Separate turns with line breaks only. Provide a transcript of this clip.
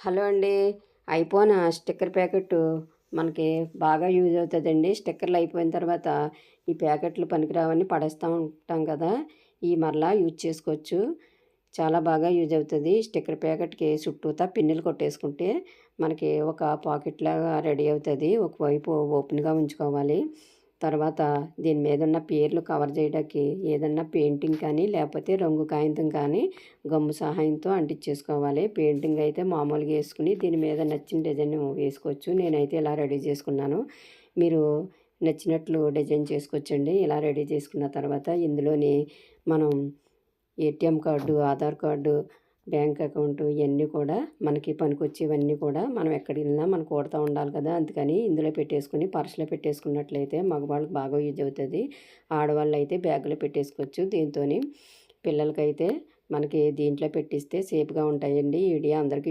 Hello అండి. అయిపోయిన sticker packet మనకి బాగా యూజ్ అవుతుందండి. స్టిక్కర్లు అయిపోయిన తర్వాత ఈ ప్యాకెట్లు పనికిరావని పడేస్తూ ఉంటాం కదా. ఈ మరలా యూజ్ చేసుకోవచ్చు. చాలా బాగా యూజ్ అవుతుంది. స్టిక్కర్ ప్యాకెట్కి చుట్టూతా పిన్నులు కొట్టేసుకుంటే మనకి ఒక పాకెట్ లాగా రెడీ అవుతుంది. ఒకవైపు ఓపెన్గా ఉంచుకోవాలి. తర్వాత దీని మీద ఉన్న పేర్లు కవర్ చేయడానికి ఏదన్నా పెయింటింగ్ కానీ లేకపోతే రంగు కాగితం కానీ గమ్ము సహాయంతో అంటించేసుకోవాలి. పెయింటింగ్ అయితే మామూలుగా వేసుకుని దీని మీద నచ్చిన డిజైన్ వేసుకోవచ్చు. నేనైతే ఇలా రెడీ చేసుకున్నాను. మీరు నచ్చినట్లు డిజైన్ చేసుకోవచ్చండి. ఇలా రెడీ చేసుకున్న తర్వాత ఇందులోని మనం ATM card Aadhaar card bank account ఇవన్నీ కూడా మనకి పనికొచ్చేవన్నీ కూడా మనం ఎక్కడికి వెళ్ళినా మనం కూడతా ఉండాలి కదా. అందుకని ఇందులో పెట్టేసుకుని పర్సులో పెట్టేసుకున్నట్లయితే మగవాళ్ళకి బాగా యూజ్ అవుతుంది. ఆడవాళ్ళు అయితే బ్యాగ్లో పెట్టేసుకోవచ్చు. దీంతో పిల్లలకైతే మనకి దీంట్లో పెట్టిస్తే సేఫ్గా ఉంటాయండి. ఈడియా అందరికీ